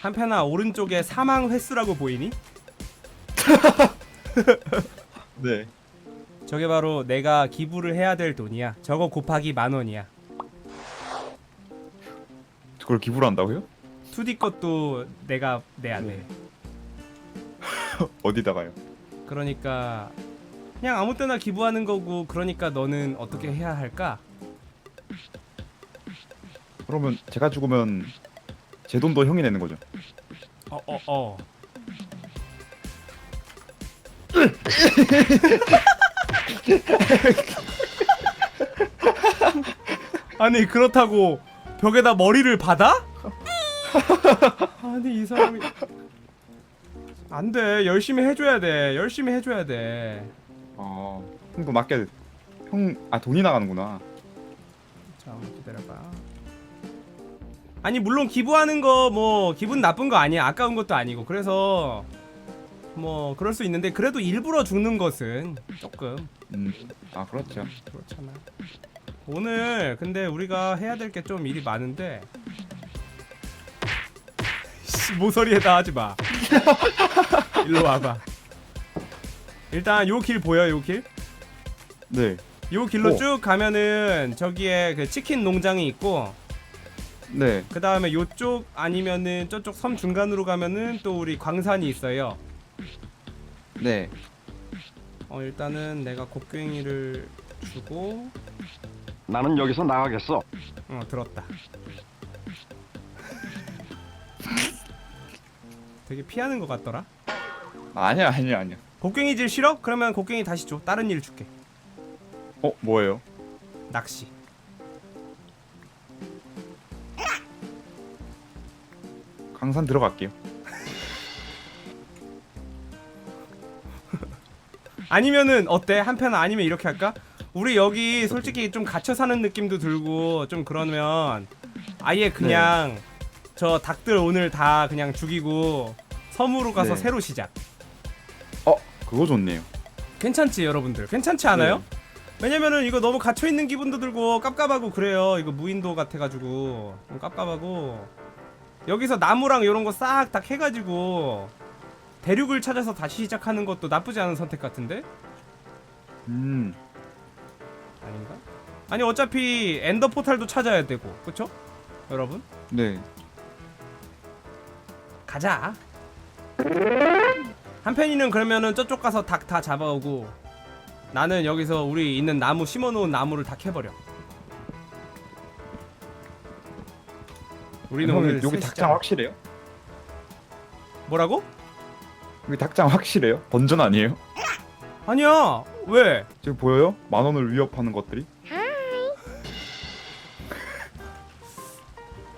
한편아 오른쪽에 사망 횟수라고 보이니? 네. 저게 바로 내가 기부를 해야 될 돈이야. 저거 곱하기 만 원이야. 그걸 기부를 한다고요? 2D 것도 내가 내야 돼. 네. 어디다가요? 그러니까 그냥 아무 때나 기부하는 거고 그러니까 너는 어떻게 해야 할까? 그러면 제가 죽으면 제 돈도 형이 내는 거죠. 어 어 어. 아니 그렇다고 벽에다 머리를 받아? 아니 이 사람이 안돼 열심히 해줘야 돼 열심히 해줘야 돼 아, 형도 맞게 형, 아 돈이 나가는구나. 자 기다려봐 아니 물론 기부하는 거 뭐 기분 나쁜 거 아니야 아까운 것도 아니고. 그래서 뭐 그럴 수 있는데 그래도 일부러 죽는 것은 조금 음, 아 그렇죠. 그렇잖아. 오늘 근데 우리가 해야 될 게 좀 일이 많은데. 씨 모서리에다 하지마. 일로 와봐. 일단 요 길 보여 요 길? 네, 요 길로 오. 쭉 가면은 저기에 그 치킨 농장이 있고 네. 그 다음에 요쪽 아니면은 저쪽 섬 중간으로 가면은 또 우리 광산이 있어요. 네. 어 일단은 내가 곡괭이를 주고 나는 여기서 나가겠어. 어 들었다. 되게 피하는 것 같더라. 아, 아니야, 아니야, 아니야. 곡괭이질 싫어? 그러면 곡괭이 다시 줘. 다른 일 줄게. 어, 뭐예요? 낚시. 강산 들어갈게요. 아니면은 어때? 한편 아니면 이렇게 할까? 우리 여기 솔직히 좀 갇혀 사는 느낌도 들고 좀 그러면 아예 그냥 저 닭들 오늘 다 그냥 죽이고 섬으로 가서 네. 새로 시작. 어, 그거 좋네요. 괜찮지 여러분들? 괜찮지 않아요? 왜냐면은 이거 너무 갇혀 있는 기분도 들고 깝깝하고 그래요. 이거 무인도 같아가지고 좀 깝깝하고 여기서 나무랑 이런 거 싹 다 캐가지고 대륙을 찾아서 다시 시작하는 것도 나쁘지 않은 선택 같은데? 음, 아닌가? 아니 어차피 엔더 포탈도 찾아야 되고 그쵸? 여러분 네. 가자 한편이는 그러면은 저쪽 가서 닭 다 잡아오고 나는 여기서 우리 있는 나무 심어놓은 나무를 다 캐버려 우리는 형, 오늘 여기 셋이잖아. 닭장 확실해요? 뭐라고? 여기 닭장 확실해요? 던전 아니에요? 아니야 왜? 지금 보여요? 만 원을 위협하는 것들이?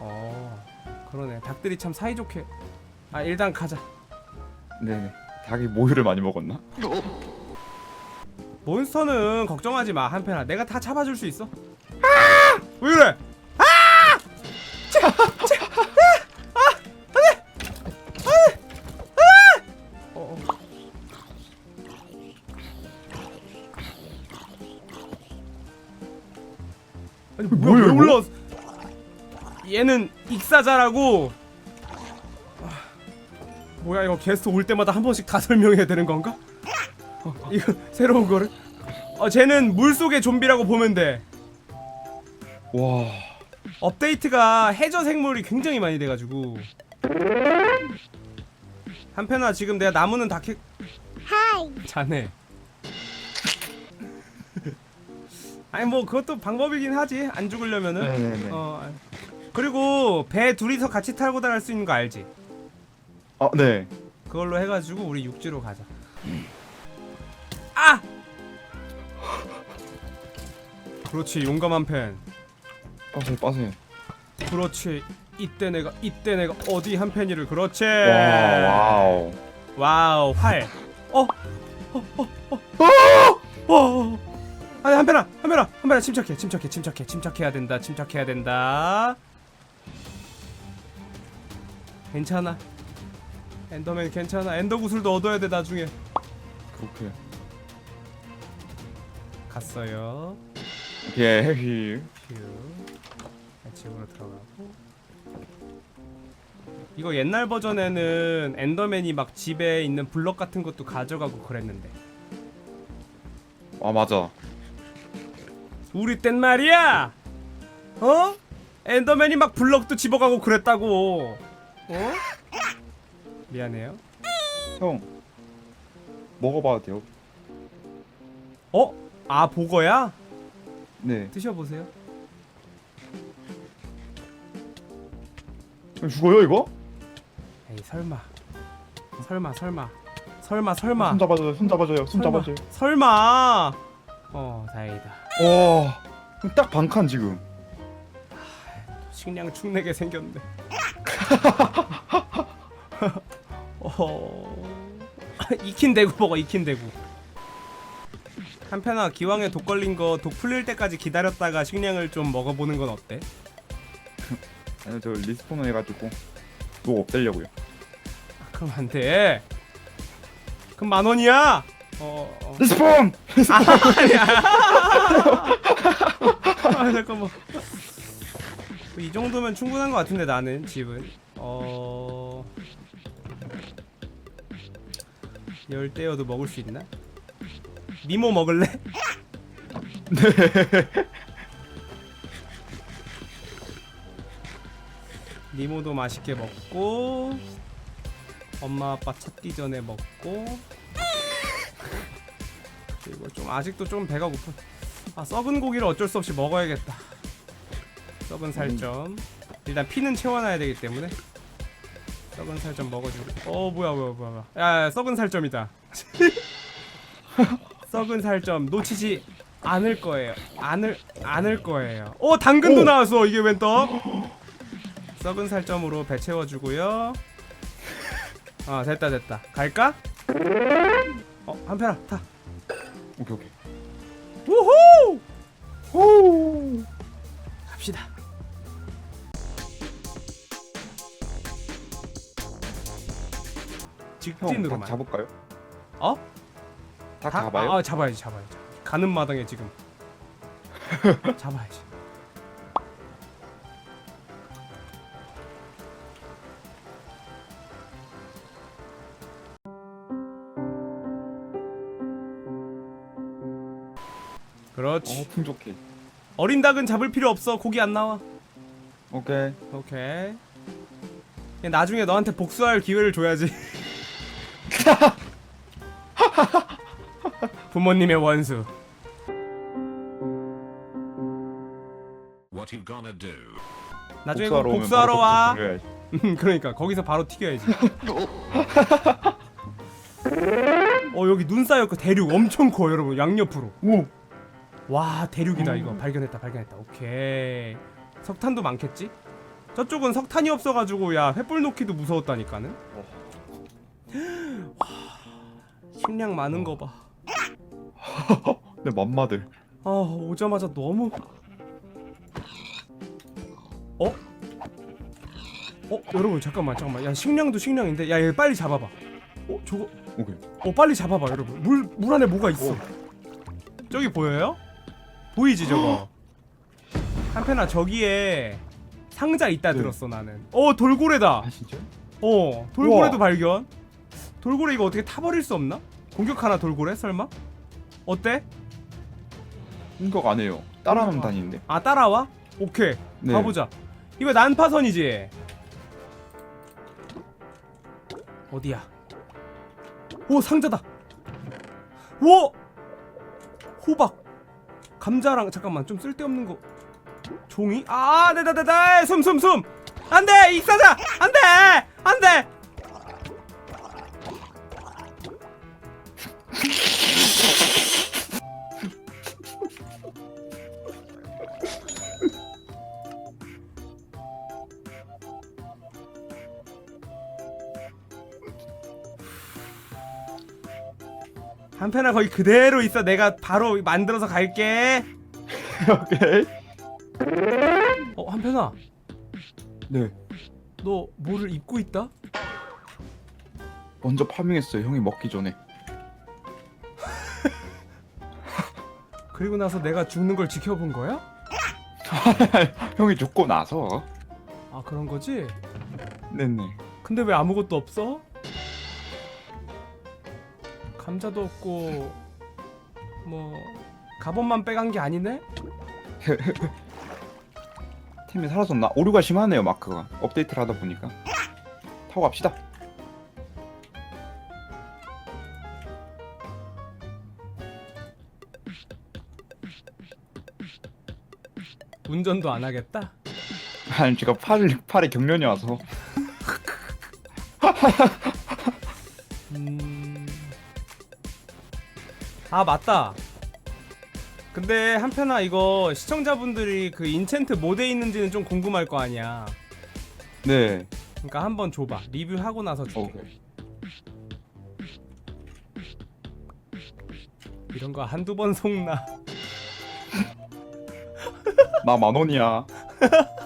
어 그러네 닭들이 참 사이좋게 아 일단 가자 네. 닭이 모유를 많이 먹었나? 몬스터는 걱정하지 마 한편아 내가 다 잡아 줄 수 있어 아! 왜 이래 아니 뭐야 왜? 올라왔어? 얘는 익사자라고. 아, 뭐야 이거 게스트 올 때마다 한 번씩 다 설명해야 되는 건가? 어, 이거 새로운 거를? 어 쟤는 물 속의 좀비라고 보면 돼. 와, 업데이트가 해저 생물이 굉장히 많이 돼가지고. 한편아 지금 내가 나무는 다 캐... 자네 아니 뭐 그것도 방법이긴 하지 안 죽으려면은 네네네. 어 아. 그리고 배 둘이서 같이 타고 다닐 수 있는 거 알지? 아, 네. 그걸로 해가지고 우리 육지로 가자 아! 그렇지 용감한 펜 빠세요, 빠세요. 그렇지 이때 내가 이때 내가 어디 한 팬이를 그렇지 와, 와우. 와우 활 어? 어? 어? 어? 어? 어? 아니 한편아 한편아 한편아 침착해 침착해 침착해. 침착해야 된다 침착해야 된다. 괜찮아. 엔더맨 괜찮아. 엔더 구슬도 얻어야 돼 나중에. 그렇게. 갔어요. 예. 휴 집으로 들어가고. 이거 옛날 버전에는 엔더맨이 막 집에 있는 블럭 같은 것도 가져가고 그랬는데. 아 맞아 우리 땐 말이야 어? 엔더맨이 막 블럭도 집어가고 그랬다고 어? 미안해요 형 먹어봐도 돼요? 어? 아 보거야? 네 드셔보세요 형 죽어요 이거? 에이 설마 설마 설마 설마 설마 손 잡아줘요 손 잡아줘요 손 설마. 잡아줘요 설마 어 다행이다. 와 딱 반칸 지금. 식량 축내게 생겼네. 어... 익힌 대구 먹어 익힌 대구. 한편아 기왕에 독 걸린 거 독 풀릴 때까지 기다렸다가 식량을 좀 먹어보는 건 어때? 아니 저 리스폰 해가지고 뭐 없애려고요. 아, 그럼 안돼. 그럼 만 원이야 어... 어. 리스폰! 아 잠깐만 이 정도면 충분한 것 같은데 나는 집은 어 열대어도 먹을 수 있나? 니모 먹을래? 니모도 맛있게 먹고 엄마 아빠 찾기 전에 먹고 그리고 좀 아직도 좀 배가 고파 아 썩은 고기를 어쩔 수 없이 먹어야겠다. 썩은 살점. 일단 피는 채워놔야 되기 때문에. 썩은 살점 먹어주고. 어 뭐야 뭐야 뭐야 뭐야. 야, 야 썩은 살점이다. 썩은 살점 놓치지 않을 거예요. 않을 않을 거예요. 어 당근도 오! 나왔어 이게 웬 떡? 썩은 살점으로 배 채워주고요. 아 됐다 됐다. 갈까? 어 한편아 타 오케이 오케이 우후 호 갑시다. 닭 잡을까요? 어? 닭 다- 잡아요? 아, 잡아야지, 잡아야지. 가는 마당에 지금. 잡아야지. 그렇지. 어 풍족해 어린 닭은 잡을 필요 없어. 고기 안 나와. 오케이 오케이. 그냥 나중에 너한테 복수할 기회를 줘야지. 부모님의 원수. What you gonna do? 나중에 복수하러 복수하러, 오면 복수하러 바로 와. 음, 그러니까 거기서 바로 튀겨야지. 어 여기 눈 쌓였고 대륙 엄청 커 여러분 양옆으로. 오 와 대륙이다 음. 이거 발견했다 발견했다. 오케이. 석탄도 많겠지? 저쪽은 석탄이 없어가지고 야 횃불 놓기도 무서웠다니까는. 와, 식량 많은 거 봐. 내 맘마들 아 오자마자 너무 어? 어 여러분 잠깐만 잠깐만 야 식량도 식량인데 야얘 빨리 잡아봐 어 저거 오케이 어 빨리 잡아봐 여러분 물 물 안에 뭐가 있어 오. 저기 보여요? 보이지 저거 한편아 저기에 상자 있다 네. 들었어 나는 어 돌고래다 아 진짜? 어 돌고래도 우와. 발견 돌고래 이거 어떻게 타버릴 수 없나? 공격하나 돌고래 설마? 어때? 공격 안 해요 따라만 아. 다니는데 아 따라와? 오케이 네. 가보자 이거 난파선이지? 어디야? 오 상자다 오! 호박 감자랑 잠깐만 좀 쓸데없는 거. 종이? 아 네네네네. 숨 숨 숨. 안돼 익사자! 안돼! 안돼 한편아 거기 그대로 있어 내가 바로 만들어서 갈게 오케이 어 한편아 네 너 뭐를 입고 있다? 먼저 파밍했어요 형이 먹기 전에 그리고 나서 내가 죽는 걸 지켜본 거야? 형이 죽고 나서 아 그런 거지? 네네. 근데 왜 아무것도 없어? 감자도 없고 뭐 갑옷만 빼간 게 아니네? 템이 사라졌나? 오류가 심하네요 마크가. 업데이트를 하다 보니까. 타고 갑시다. 운전도 안 하겠다? 아니 제가 팔 팔에 경련이 와서. 음... 아 맞다. 근데 한편아 이거 시청자분들이 그 인챈트 뭐돼 있는지는 좀 궁금할 거 아니야. 네. 그러니까 한번 줘봐. 리뷰하고 나서 줄게. 오케이. 이런 거 한두 번 속나. 나 만 원이야.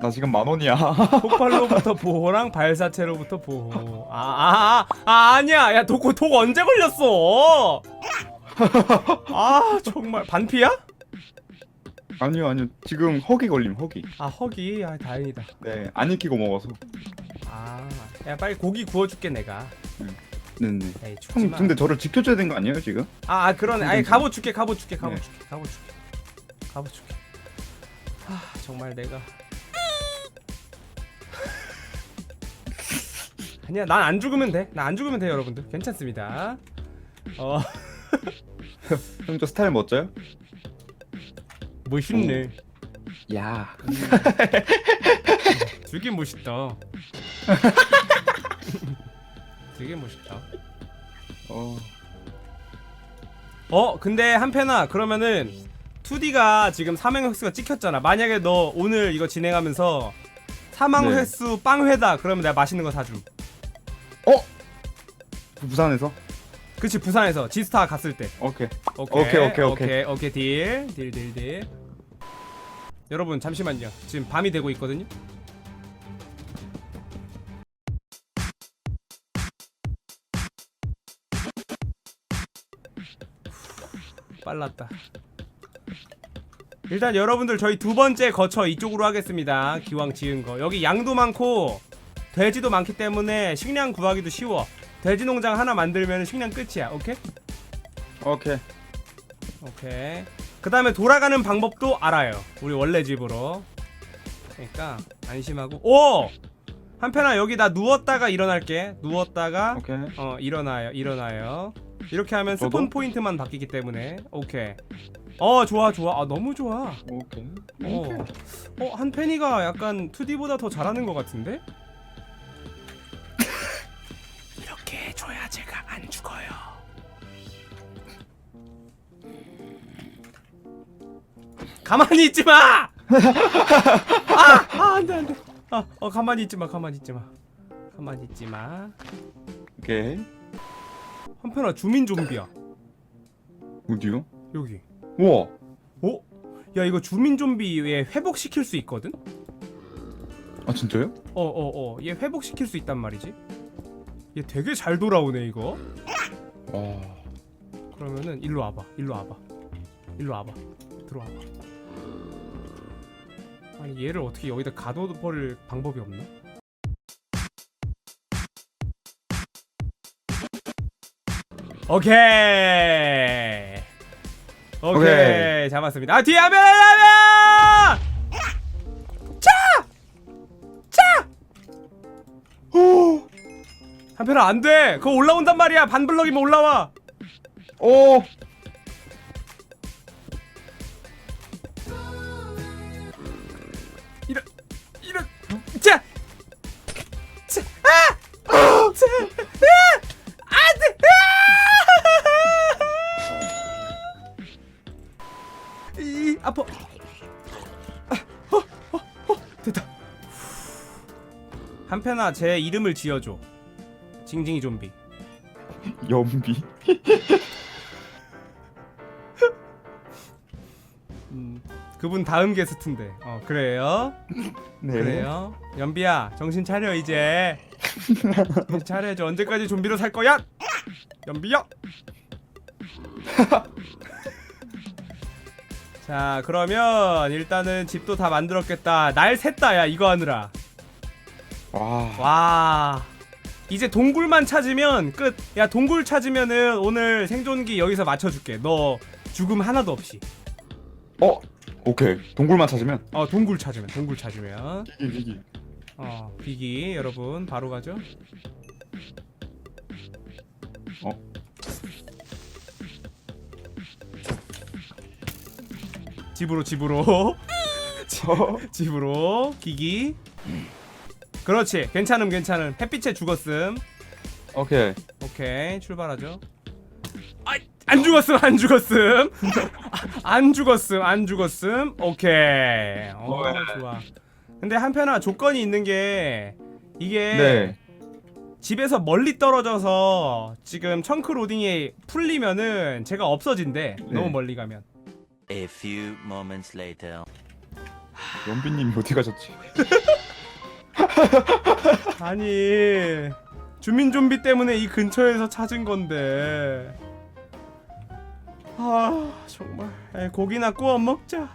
나 지금 만 원이야. 폭발로부터 보호랑 발사체로부터 보호. 아, 아, 아, 아 아니야. 야, 독, 독 언제 걸렸어? 아, 정말 반피야? 아니요 아니요. 지금 허기 걸림 허기. 아, 허기. 아, 다행이다. 네. 안 익히고 먹어서. 아, 야, 빨리 고기 구워줄게 내가. 네네. 에이, 죽지 형 마. 근데 저를 지켜줘야 되는 거 아니에요 지금? 아, 아 그러네. 아니, 갑옷 줄게, 갑옷 줄게, 갑옷 네. 줄게, 갑옷 줄게, 갑옷 줄게. 아, 정말 내가. 아니야, 난 안 죽으면 돼. 난 안 죽으면 돼, 여러분들. 괜찮습니다. 어, 형 저 스타일 멋져요? 멋있네. 야. 되게 멋있다. 되게 멋있다. 어. 어, 근데 한편아, 그러면은 2D가 지금 사망 횟수가 찍혔잖아. 만약에 너 오늘 이거 진행하면서 사망 네. 횟수 빵 회다. 그러면 내가 맛있는 거 사줌. 어? 부산에서? 그치 부산에서 지스타 갔을 때. 오케이. 오케이 오케이, 오케이, 오케이 오케이 딜. 딜 딜 딜. 여러분 잠시만요. 지금 밤이 되고 있거든요. 빨랐다. 일단 여러분들 저희 두 번째 거처 이쪽으로 하겠습니다. 기왕 지은 거. 여기 양도 많고 돼지도 많기 때문에 식량 구하기도 쉬워. 돼지 농장 하나 만들면 식량 끝이야. 오케이? 오케이. 오케이. 그 다음에 돌아가는 방법도 알아요. 우리 원래 집으로. 그러니까 안심하고. 오! 한편아 여기 나 누웠다가 일어날게. 누웠다가 오케이. 어 일어나요. 일어나요. 이렇게 하면 스폰 저도? 포인트만 바뀌기 때문에 오케이. 어 좋아 좋아. 아 너무 좋아. 오케이. 어. 어 한편이가 약간 2D보다 더 잘하는 것 같은데? 줘야 제가 안 죽어요. 가만히 있지 마! 아, 아, 안 돼, 안 돼. 아, 어, 가만히 있지 마, 가만히 있지 마. 가만히 있지 마. 오케이. 한편아, 주민 좀비야. 어디요? 여기. 우와. 어? 야, 이거 주민 좀비에 회복시킬 수 있거든? 아 진짜요? 어, 어, 어. 얘 회복시킬 수 있단 말이지. 얘 되게 잘 돌아오네, 이거. 와. 그러면은 일로 와봐. 일로 와봐. 일로 와봐. 들어와봐. 아니 얘를 어떻게 여기다 가둬버릴 방법이 없나? 오케이. 오케이. 오케이. 잡았습니다. 아 뒤에 하면 하면! 한편아 안 돼. 그거 올라온단 말이야. 반블럭이면 올라와. 오. 이런 이런 자, 자, 아, 자, 아, 안 돼, 아! 이 아파, 아, 어, 어, 어, 됐다. 한편아 제 이름을 지어줘. 징징이 좀비. 연비. 음, 그분 다음 게스트인데. 어 그래요? 네. 그래요? 연비야 정신 차려 이제 정신 차려야지 언제까지 좀비로 살 거야? 연비야 자 그러면 일단은 집도 다 만들었겠다 날 샜다 야 이거 하느라 와. 와 이제 동굴만 찾으면 끝. 야 동굴 찾으면은 오늘 생존기 여기서 맞춰줄게. 너 죽음 하나도 없이. 어. 오케이. 동굴만 찾으면. 어 동굴 찾으면 동굴 찾으면 비기 비기. 어 비기 여러분 바로 가죠. 어. 집으로 집으로 집으로 기기. 그렇지 괜찮음 괜찮음 햇빛에 죽었음. 오케이. 오케이 출발하죠. 아, 안 죽었음 안 죽었음 안 죽었음 안 죽었음 오케이 어 네. 좋아 근데 한편아 조건이 있는 게 이게 네. 집에서 멀리 떨어져서 지금 청크 로딩이 풀리면은 제가 없어진대 네. 너무 멀리 가면 A few moments later. 연비님이 어디 가셨지? 아니 주민 좀비 때문에 이 근처에서 찾은 건데. 아 정말. 에, 고기나 구워 먹자